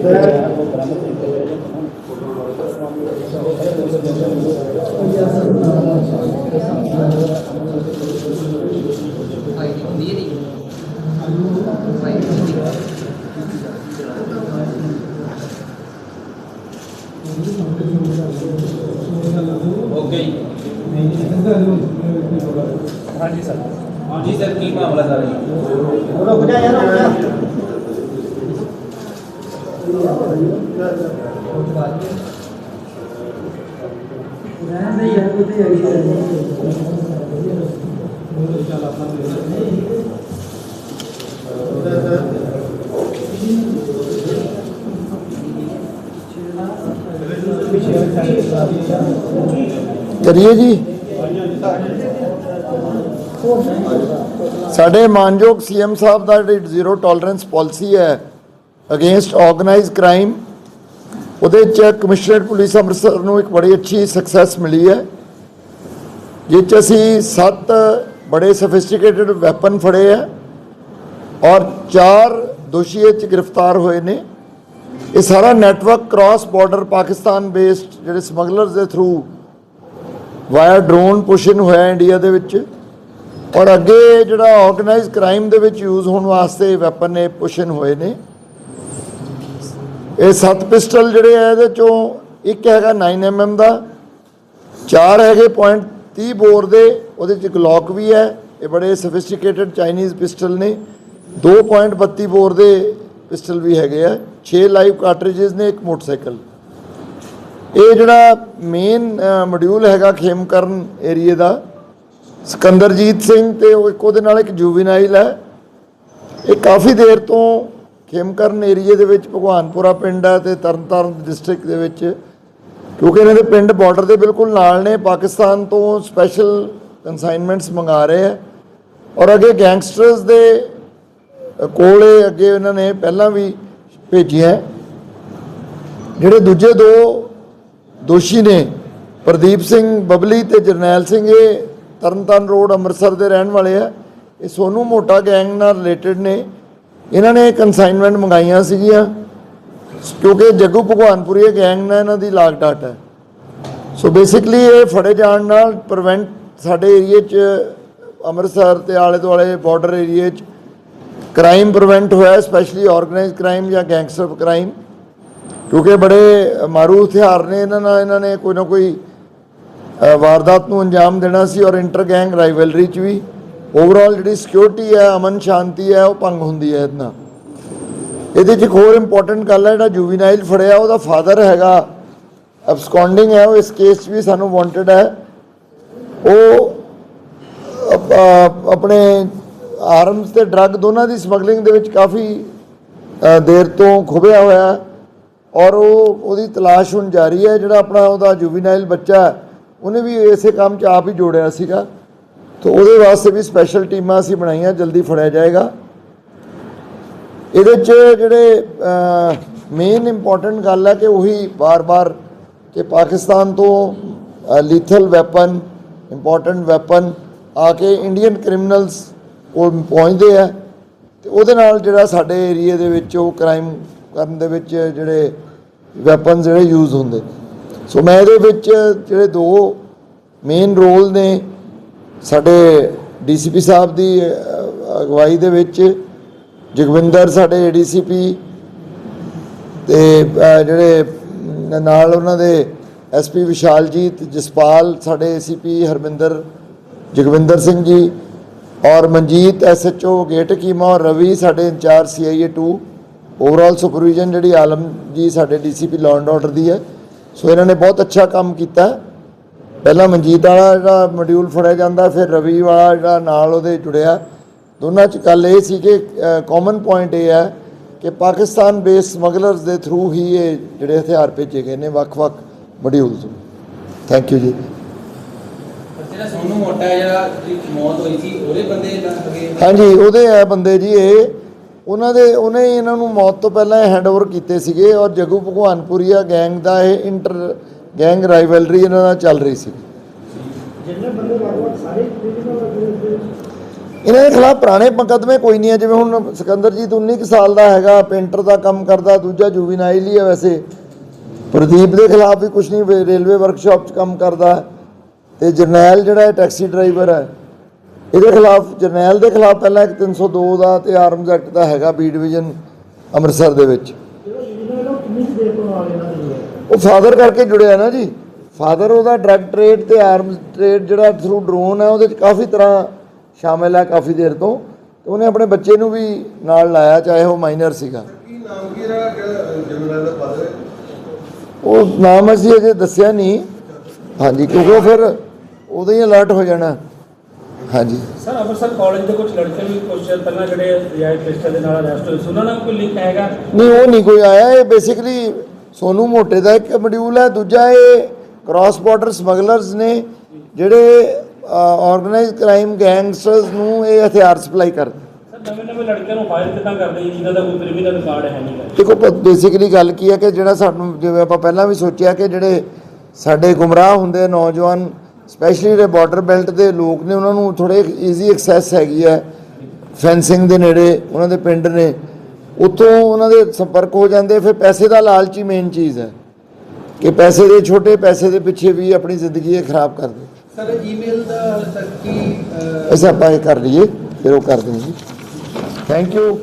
Gracias. ਹਾਂਜੀ sir. ਜੀ sir ਕੀ ਮਾਮਲਾ ਸਰ ਰੁਕ ਜਾ ਯਾਰ ਰੁਕ ਜਾ। ਰਹਿਣ ਦੇ ਯਾਰ ਕੋਈ ਤੇ ਆਈ ਕਰੀਏ ਜੀ। ਸਾਡੇ ਮਾਨਯੋਗ ਸੀਐਮ ਸਾਹਿਬ ਦਾ ਜਿਹੜੀ ਜ਼ੀਰੋ ਟੋਲਰੈਂਸ ਪਾਲਿਸੀ ਹੈ ਅਗੇਂਸਟ ਆਰਗੇਨਾਈਜ਼ਡ ਕ੍ਰਾਈਮ, ਉਹਦੇ ਚ ਕਮਿਸ਼ਨਰੇਟ ਪੁਲਿਸ ਅੰਮ੍ਰਿਤਸਰ ਨੂੰ ਇੱਕ ਬੜੀ ਅੱਛੀ ਸਕਸੈਸ ਮਿਲੀ ਹੈ ਜਿਸ 'ਚ ਅਸੀਂ ਸੱਤ ਬੜੇ ਸਫਿਸਟੀਕੇਟਿਡ ਵੈਪਨ ਫੜੇ ਹੈ ਔਰ ਚਾਰ ਦੋਸ਼ੀ ਇਹ 'ਚ ਗ੍ਰਿਫਤਾਰ ਹੋਏ ਨੇ। ਇਹ ਸਾਰਾ network cross border Pakistan based ਜਿਹੜੇ ਸਮਗਲਰਸ ਦੇ ਥਰੂ ਵਾਇਆ ਡਰੋਨ ਪੁਸ਼ਨ ਹੋਇਆ ਇੰਡੀਆ ਦੇ ਵਿੱਚ। ਔਰ ਅੱਗੇ ਜਿਹੜਾ ਆਰਗੇਨਾਈਜ਼ ਕ੍ਰਾਈਮ ਦੇ ਵਿੱਚ ਯੂਜ਼ ਹੋਣ ਵਾਸਤੇ ਵੈਪਨ ਨੇ ਪੁਸ਼ਨ ਹੋਏ ਨੇ। ਇਹ ਸੱਤ ਪਿਸਟਲ ਜਿਹੜੇ ਆ ਇਹਦੇ ਚੋਂ ਇੱਕ ਹੈਗਾ 9mm ਦਾ, ਚਾਰ ਹੈਗੇ ਪੁਆਇੰਟ 30 ਬੋਰ ਦੇ, ਉਹਦੇ ਚ ਗਲੌਕ ਵੀ ਹੈ। ਇਹ ਬੜੇ ਸਫਿਸਟੀਕੇਟਡ ਚਾਈਨੀਜ਼ ਪਿਸਟਲ ਨੇ। 2.32 ਬੋਰ ਦੇ ਪਿਸਟਲ ਵੀ ਹੈਗੇ ਆ। 6 ਲਾਈਵ ਕਾਰਟ੍ਰਿਜਸ ਨੇ, ਇੱਕ ਮੋਟਰਸਾਈਕਲ। ਇਹ ਜਿਹੜਾ ਮੇਨ ਮੋਡਿਊਲ ਹੈਗਾ ਖੇਮਕਰਨ ਏਰੀਏ ਦਾ, ਸਿਕੰਦਰਜੀਤ ਸਿੰਘ ਤੇ ਉਹ ਇੱਕ ਉਹਦੇ ਨਾਲ ਇੱਕ ਜੁਵੀਨਾਈਲ ਹੈ। ਇਹ ਕਾਫੀ ਦੇਰ ਤੋਂ ਖੇਮਕਰਨ ਏਰੀਏ ਦੇ ਵਿੱਚ ਭਗਵਾਨਪੁਰਾ ਪਿੰਡ ਹੈ ਤੇ ਤਰਨਤਾਰਨ ਡਿਸਟ੍ਰਿਕਟ ਦੇ ਵਿੱਚ। ਕਿਉਂਕਿ ਇਹਨਾਂ ਦੇ ਪਿੰਡ ਬਾਰਡਰ ਦੇ ਬਿਲਕੁਲ ਨਾਲ ਨੇ, ਪਾਕਿਸਤਾਨ ਤੋਂ ਸਪੈਸ਼ਲ ਕਨਸਾਈਨਮੈਂਟਸ ਮੰਗਾ ਰਹੇ ਆ ਔਰ ਅੱਗੇ ਗੈਂਗਸਟਰਸ ਦੇ ਕੋਲੇ ਅੱਗੇ ਇਹਨਾਂ ਨੇ ਪਹਿਲਾਂ ਵੀ ਭੇਜੀਆਂ ਜਿਹੜੇ ਦੂਜੇ ਦੋ ਦੋਸ਼ੀ ਨੇ ਪ੍ਰਦੀਪ ਸਿੰਘ ਬਬਲੀ ਤੇ ਜਰਨੈਲ ਸਿੰਘ, ਇਹ ਤਰਨਤਾਰਨ ਰੋਡ ਅੰਮ੍ਰਿਤਸਰ ਦੇ ਰਹਿਣ ਵਾਲੇ ਆ। ਇਹ ਸੋਨੂ ਮੋਟਾ ਗੈਂਗ ਨਾਲ ਰਿਲੇਟਡ ਨੇ। ਇਹਨਾਂ ਨੇ ਕਨਸਾਈਨਮੈਂਟ ਮੰਗਾਈਆਂ ਸੀਗੀਆਂ, ਕਿਉਂਕਿ ਜੱਗੂ ਭਗਵਾਨਪੁਰੀ ਇਹ ਗੈਂਗ ਨਾਲ ਇਹਨਾਂ ਦੀ ਲਾਗ ਡਾਟ ਹੈ। ਸੋ ਬੇਸਿਕਲੀ ਇਹ ਫੜੇ ਜਾਣ ਨਾਲ ਪ੍ਰੀਵੈਂਟ ਸਾਡੇ ਏਰੀਏ 'ਚ, ਅੰਮ੍ਰਿਤਸਰ ਤੇ ਆਲੇ ਦੁਆਲੇ ਬਾਰਡਰ ਏਰੀਏ 'ਚ ਕ੍ਰਾਈਮ ਪ੍ਰੀਵੈਂਟ ਹੋਇਆ ਸਪੈਸ਼ਲੀ ਆਰਗੇਨਾਈਜ਼ਡ ਕ੍ਰਾਈਮ ਜਾਂ ਗੈਂਗਸਟਰ ਕ੍ਰਾਈਮ ਕਿਉਂਕਿ ਬੜੇ ਮਾਰੂ ਹਥਿਆਰ ਨੇ, ਇਹਨਾਂ ਨਾਲ ਇਹਨਾਂ ਨੇ ਕੋਈ ਨਾ ਕੋਈ ਵਾਰਦਾਤ ਨੂੰ ਅੰਜਾਮ ਦੇਣਾ ਸੀ ਔਰ ਇੰਟਰ ਗੈਂਗ ਰਾਈਵਲਰੀ 'ਚ ਵੀ। ਓਵਰਆਲ ਜਿਹੜੀ ਸਿਕਿਉਰਿਟੀ ਹੈ, ਅਮਨ ਸ਼ਾਂਤੀ ਹੈ, ਉਹ ਭੰਗ ਹੁੰਦੀ ਹੈ ਇਹਨਾਂ ਇਹਦੇ 'ਚ ਇੱਕ ਹੋਰ ਇੰਪੋਰਟੈਂਟ ਗੱਲ ਹੈ, ਜਿਹੜਾ ਜੁਵੀਨਾਈਲ ਫੜਿਆ, ਉਹਦਾ ਫਾਦਰ ਹੈਗਾ ਅਬਸਕੌਂਡਿੰਗ ਹੈ, ਉਹ ਇਸ ਕੇਸ 'ਚ ਵੀ ਸਾਨੂੰ ਵਾਂਟਡ ਹੈ। ਉਹ ਆਪਣੇ ਆਰਮਸ ਤੇ ਡਰੱਗ ਦੋਨਾਂ ਦੀ ਸਮਗਲਿੰਗ ਦੇ ਵਿੱਚ ਕਾਫੀ ਦੇਰ ਤੋਂ ਖੁਬਿਆ ਹੋਇਆ ਹੈ। ਔਰ ਉਹ ਉਹਦੀ ਤਲਾਸ਼ ਹੁਣ ਜਾਰੀ ਹੈ, ਜਿਹੜਾ ਆਪਣਾ ਉਹਦਾ ਜੁਵੀਨਾਈਲ ਬੱਚਾ ਉਹਨੇ ਵੀ ਇਸੇ ਕੰਮ 'ਚ ਆਪ ਹੀ ਜੋੜਿਆ ਸੀਗਾ। ਤਾਂ ਉਹਦੇ ਵਾਸਤੇ ਵੀ ਸਪੈਸ਼ਲ ਟੀਮਾਂ ਅਸੀਂ ਬਣਾਈਆਂ, ਜਲਦੀ ਫੜਿਆ ਜਾਏਗਾ। ਇਹਦੇ 'ਚ ਜਿਹੜੇ ਮੇਨ ਇੰਪੋਰਟੈਂਟ ਗੱਲ ਹੈ ਕਿ ਉਹੀ ਬਾਰ-ਬਾਰ ਕਿ ਪਾਕਿਸਤਾਨ ਤੋਂ ਲੀਥਲ ਵੈਪਨ ਇੰਪੋਰਟੈਂਟ ਵੈਪਨ ਆ ਕੇ ਇੰਡੀਅਨ ਕ੍ਰਿਮੀਨਲਸ ਕੋਲ ਪਹੁੰਚਦੇ ਆ। ਤੇ ਉਹਦੇ ਨਾਲ ਜਿਹੜਾ ਸਾਡੇ ਏਰੀਆ ਦੇ ਵਿੱਚ ਉਹ ਕ੍ਰਾਈਮ ਕਰਨ ਦੇ ਵਿੱਚ ਜਿਹੜੇ ਵੈਪਨ ਜਿਹੜੇ ਯੂਜ਼ ਹੁੰਦੇ। ਸੋ ਮੈਂ ਇਹਦੇ ਵਿੱਚ ਜਿਹੜੇ ਦੋ ਮੇਨ ਰੋਲ ਨੇ ਸਾਡੇ ਡੀਸੀਪੀ ਸਾਹਿਬ ਦੀ ਅਗਵਾਈ ਦੇ ਵਿੱਚ ਜਗਵਿੰਦਰ ਸਾਡੇ ਏਡੀਸੀਪੀ ਤੇ ਅ, ਜਿਹੜੇ ਨਾਲ ਉਹਨਾਂ ਦੇ ਐਸਪੀ ਵਿਸ਼ਾਲਜੀਤ ਜਸਪਾਲ ਸਾਡੇ ਏਸੀਪੀ ਹਰਮਿੰਦਰ ਜਗਵਿੰਦਰ ਸਿੰਘ ਜੀ ਔਰ ਮਨਜੀਤ ਐਸਐਚਓ ਗੇਟ ਕੀਮਾ ਔਰ ਰਵੀ ਸਾਡੇ ਇੰਚਾਰਜ ਸੀਆਈਏ 2 ਓਵਰਆਲ ਸੁਪਰਵੀਜ਼ਨ ਜਿਹੜੀ ਆਲਮ ਜੀ ਸਾਡੇ ਡੀਸੀਪੀ ਲਾਅ ਐਂਡ ਆਰਡਰ ਦੀ ਹੈ। ਸੋ ਇਹਨਾਂ ਨੇ ਬਹੁਤ ਅੱਛਾ ਕੰਮ ਕੀਤਾ। ਪਹਿਲਾਂ ਮਨਜੀਤ ਵਾਲਾ ਜਿਹੜਾ ਮੋਡਿਊਲ ਫੜਿਆ ਜਾਂਦਾ ਫਿਰ ਰਵੀ ਵਾਲਾ ਜਿਹੜਾ ਨਾਲ ਉਹਦੇ ਜੁੜਿਆ। ਦੋਨਾਂ ਚ ਗੱਲ ਇਹ ਸੀ ਕਿ ਕਾਮਨ ਪੁਆਇੰਟ ਇਹ ਹੈ ਕਿ ਪਾਕਿਸਤਾਨ ਬੇਸ ਸਮਗਲਰਸ ਦੇ ਥਰੂ ਹੀ ਇਹ ਜਿਹੜੇ ਹਥਿਆਰ ਭੇਜੇ ਗਏ ਨੇ ਵੱਖ-ਵੱਖ ਮੋਡਿਊਲਸ ਥੈਂਕ ਯੂ ਜੀ। ਜਿਹੜਾ ਸੋਨੂ ਮੋਟਾ ਜਿਹੜਾ ਮੌਤ ਹੋਈ ਸੀ ਉਹਦੇ ਬੰਦੇ ਲੱਗ? ਗਏ ਹਾਂਜੀ ਉਹਦੇ ਆ ਬੰਦੇ ਜੀ ਇਹ ਉਹਨਾਂ ਦੇ ਉਹਨੇ ਇਹਨਾਂ ਨੂੰ ਮੌਤ ਤੋਂ ਪਹਿਲਾਂ ਹੈਂਡਓਵਰ ਕੀਤੇ ਸੀਗੇ ਔਰ ਜਗੂ ਭਗਵਾਨਪੁਰੀਆ ਗੈਂਗ ਦਾ ਇਹ ਇੰਟਰ ਗੈਂਗ ਰਾਈਵਲਰੀ ਇਹਨਾਂ ਨਾਲ ਚੱਲ ਰਹੀ ਸੀ। ਇਹਨਾਂ ਦੇ ਖਿਲਾਫ ਪੁਰਾਣੇ ਮੁਕੱਦਮੇ ਕੋਈ ਨਹੀਂ ਹੈ ਜਿਵੇਂ ਹੁਣ ਸਿਕੰਦਰਜੀਤ 19 ਕੁ ਸਾਲ ਦਾ ਹੈਗਾ ਪੇਂਟਰ ਦਾ ਕੰਮ ਕਰਦਾ ਦੂਜਾ ਜੁਵੀਨਾਈਲ ਹੀ ਹੈ ਵੈਸੇ। ਪ੍ਰਦੀਪ ਦੇ ਖਿਲਾਫ ਵੀ ਕੁਝ ਨਹੀਂ ਰੇਲਵੇ ਵਰਕਸ਼ਾਪ 'ਚ ਕੰਮ ਕਰਦਾ। ਤੇ ਜਰਨੈਲ ਜਿਹੜਾ ਟੈਕਸੀ ਡਰਾਈਵਰ ਹੈ। ਇਹਦੇ ਖਿਲਾਫ ਜਰਨੈਲ ਦੇ ਖਿਲਾਫ ਪਹਿਲਾਂ ਇੱਕ 302 ਦਾ ਤੇ ਆਰਮਜ਼ ਐਕਟ ਦਾ ਹੈਗਾ ਬੀ ਡਿਵੀਜ਼ਨ ਅੰਮ੍ਰਿਤਸਰ ਦੇ ਵਿੱਚ। ਉਹ ਫਾਦਰ ਕਰਕੇ ਜੁੜਿਆ ਨਾ ਜੀ। ਫਾਦਰ ਉਹਦਾ ਡਰੱਗ ਟ੍ਰੇਡ ਤੇ ਆਰਮਸ ਟ੍ਰੇਡ ਜਿਹੜਾ ਥਰੂ ਡਰੋਨ ਹੈ ਉਹਦੇ ਚ ਕਾਫੀ ਤਰ੍ਹਾਂ ਸ਼ਾਮਿਲ ਹੈ ਕਾਫੀ ਦੇਰ ਤੋਂ। ਤੇ ਉਹਨੇ ਆਪਣੇ ਬੱਚੇ ਨੂੰ ਵੀ ਨਾਲ ਲਾਇਆ ਚਾਹੇ ਉਹ ਮਾਈਨਰ ਸੀਗਾ। ਕੀ ਨਾਮ ਕੀ ਰਿਹਾ ਜਨਰਲ ਦਾ ਫਾਦਰ ਹੈ? ਉਹ ਨਾਮ ਅਸੀਂ ਅਜੇ ਦੱਸਿਆ ਨਹੀਂ। ਹਾਂਜੀ ਕਿਉਂਕਿ ਫਿਰ ਉਦੋਂ ਹੀ ਅਲਰਟ ਹੋ ਜਾਣਾ। ਹਾਂਜੀ। ਸਰ ਅੰਮ੍ਰਿਤਸਰ ਕਾਲਜ ਦੇ ਕੁਝ ਲੜਕੇ ਵੀ ਕੁਝ ਪਹਿਲਾਂ ਜਿਹੜੇ ਰਿਆਇਤ ਪਿਸਟਲ ਦੇ ਨਾਲ ਅਰੈਸਟ ਹੋਏ ਸੀ ਉਹਨਾਂ ਨਾਲ ਕੋਈ ਲਿੰਕ ਹੈਗਾ? ਨਹੀਂ ਉਹ ਨਹੀਂ ਕੋਈ ਆਇਆ। ਇਹ ਬੇਸਿਕਲੀ ਸੋਨੂ ਮੋਟੇ ਦਾ ਇੱਕ ਮੋਡਿਊਲ ਹੈ ਦੂਜਾ ਇਹ ਕ੍ਰਾਸ ਬਾਰਡਰ ਸਮਗਲਰਸ ਨੇ ਜਿਹੜੇ ਆਰਗੇਨਾਈਜ਼ਡ ਕ੍ਰਾਈਮ ਗੈਂਗਸਟਰਸ ਨੂੰ ਇਹ ਹਥਿਆਰ ਸਪਲਾਈ ਕਰਦੇ ਸਰ ਨਵੇਂ ਨਵੇਂ ਲੜਕਿਆਂ ਨੂੰ ਫਾਇਰ ਕਿੱਦਾਂ ਕਰਦੇ? ਜੀ ਜਿਨ੍ਹਾਂ ਦਾ ਕੋਈ ਕ੍ਰਿਮੀਨਲ ਰਿਕਾਰਡ ਹੈ ਨਹੀਂ। ਗਾ ਦੇਖੋ ਬੇਸਿਕਲੀ ਗੱਲ ਕੀ ਹੈ ਕਿ ਜਿਹੜਾ ਸਾਨੂੰ ਜਿਵੇਂ ਆਪਾਂ ਪਹਿਲਾਂ ਵੀ ਸੋਚਿਆ ਕਿ ਜਿਹੜੇ ਸਾਡੇ ਗੁੰਮਰਾਹ ਹੁੰਦੇ ਨੌਜਵਾਨ ਸਪੈਸ਼ਲੀ ਜਿਹੜੇ ਬਾਰਡਰ ਬੈਲਟ ਦੇ ਲੋਕ ਨੇ ਉਹਨਾਂ ਨੂੰ ਥੋੜੇ ਈਜ਼ੀ ਐਕਸੈਸ ਹੈਗੀ ਹੈ। ਫੈਂਸਿੰਗ ਦੇ ਨੇੜੇ ਉਹਨਾਂ ਦੇ ਪਿੰਡ ਨੇ। ਉੱਥੋਂ ਉਹਨਾਂ ਦੇ ਸੰਪਰਕ ਹੋ ਜਾਂਦੇ ਫਿਰ ਪੈਸੇ ਦਾ ਲਾਲਚ ਹੀ ਮੇਨ ਚੀਜ਼ ਹੈ। ਕਿ ਪੈਸੇ ਦੇ ਛੋਟੇ ਪੈਸੇ ਦੇ ਪਿੱਛੇ ਵੀ ਆਪਣੀ ਜ਼ਿੰਦਗੀ ਇਹ ਖਰਾਬ ਕਰਦੇ ਸਰ ਈਮੇਲ ਦਾ ਹਾਲੇ ਤੱਕ ਕੀ ਅਹ, ਐਸਾ ਆਪਾਂ ਇਹ ਕਰ ਲਈਏ ਫਿਰ ਉਹ ਕਰ ਦੇਣਗੇ ਥੈਂਕ ਯੂ